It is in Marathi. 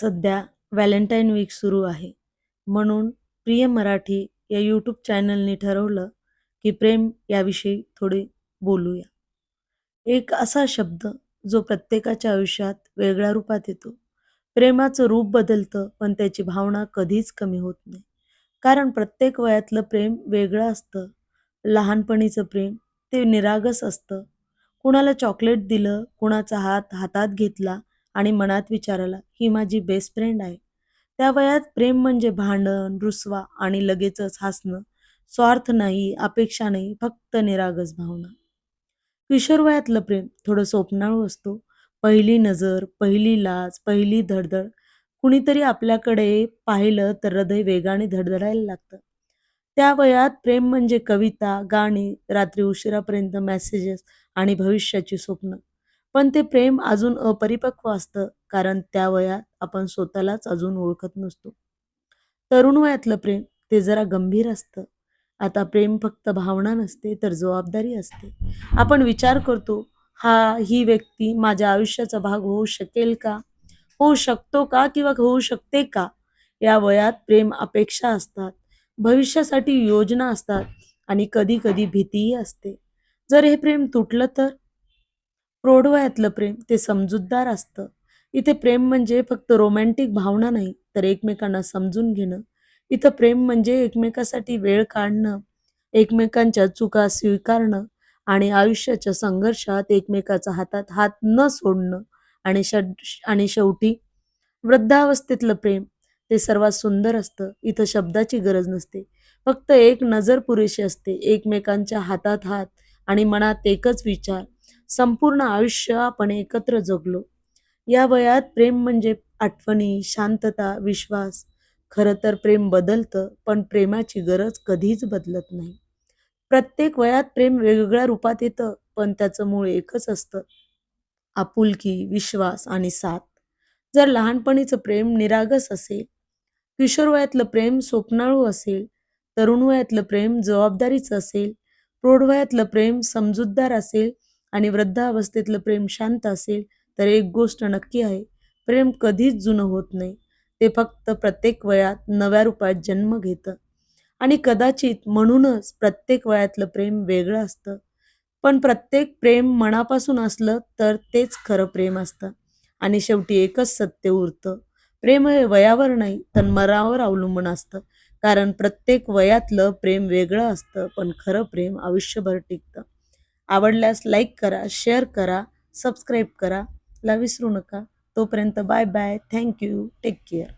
सध्या व्हॅलेंटाईन वीक सुरू आहे. म्हणून प्रिय मराठी या यूट्यूब चॅनलने ठरवलं की प्रेम याविषयी थोडे बोलूया. एक असा शब्द जो प्रत्येकाच्या आयुष्यात वेगळ्या रूपात येतो. प्रेमाचं रूप बदलतं पण त्याची भावना कधीच कमी होत नाही. कारण प्रत्येक वयातलं प्रेम वेगळं असतं. लहानपणीचं प्रेम ते निरागस असतं. कुणाला चॉकलेट दिलं कुणाचा हात हातात घेतला आणि मनात विचारला ही माझी बेस्ट फ्रेंड आहे. त्या वयात प्रेम म्हणजे भांडण रुसवा आणि लगेचच हसणं. स्वार्थ नाही अपेक्षा नाही फक्त निरागस भावना. किशोर वयातलं प्रेम थोडं स्वप्नाळू असतो. पहिली नजर पहिली लाज पहिली धडधड. कुणीतरी आपल्याकडे पाहिलं तर हृदय वेगाने धडधडायला लागतं. त्या वयात प्रेम म्हणजे कविता गाणी रात्री उशिरापर्यंत मेसेजेस आणि भविष्याची स्वप्न. पण ते प्रेम अजून अपरिपक्व असतं कारण त्या वयात आपण स्वतःलाच अजून ओळखत नसतो. तरुण वयातलं प्रेम ते जरा गंभीर असतं. आता प्रेम फक्त भावना नसते तर जबाबदारी असते. आपण विचार करतो हा ही व्यक्ती माझ्या आयुष्याचा भाग होऊ शकेल का? होऊ शकतो का किंवा होऊ शकते का? या वयात प्रेम अपेक्षा असतात भविष्यासाठी योजना असतात आणि कधी कधी भीतीही असते. जर हे प्रेम तुटलं तर? प्रौढवयातलं प्रेम ते समजूतदार असतं. इथे प्रेम म्हणजे फक्त रोमॅन्टिक भावना नाही तर एकमेकांना समजून घेणं. इथं प्रेम म्हणजे एकमेकासाठी वेळ काढणं एकमेकांच्या चुका स्वीकारणं आणि आयुष्याच्या संघर्षात एकमेकाचा हातात हात न सोडणं. आणि आणि शेवटी वृद्धावस्थेतलं प्रेम ते सर्वात सुंदर असतं. इथं शब्दाची गरज नसते. फक्त एक नजर पुरेशी असते. एकमेकांच्या हातात हात आणि मनात एकच विचार संपूर्ण आयुष्य आपण एकत्र जगलो. या वयात प्रेम म्हणजे आठवणी शांतता विश्वास. खरं तर प्रेम बदलतं पण प्रेमाची गरज कधीच बदलत नाही. प्रत्येक वयात प्रेम वेगवेगळ्या रूपात येतं पण त्याचं मूळ एकच असतं. आपुलकी विश्वास आणि साथ. जर लहानपणीचं प्रेम निरागस असेल किशोर वयातलं प्रेम स्वप्नाळू असेल तरुण वयातलं प्रेम जबाबदारीचं असेल प्रौढ वयातलं प्रेम समजूतदार असेल आणि वृद्धावस्थेतलं प्रेम शांत असेल तर एक गोष्ट नक्की आहे प्रेम कधीच जुनं होत नाही. ते फक्त प्रत्येक वयात नव्या रूपात जन्म घेतं. आणि कदाचित म्हणूनच प्रत्येक वयातलं प्रेम वेगळं असतं. पण प्रत्येक प्रेम मनापासून असलं तर तेच खरं प्रेम असतं. आणि शेवटी एकच सत्य उरतं. प्रेम हे वयावर नाही तर मरावर अवलंबून असतं. कारण प्रत्येक वयातलं प्रेम वेगळं असतं पण खरं प्रेम आयुष्यभर टिकतं. आवडल्यास लाईक करा शेअर करा सबस्क्राईब करा. ला विसरू नका. तोपर्यंत bye bye thank you take care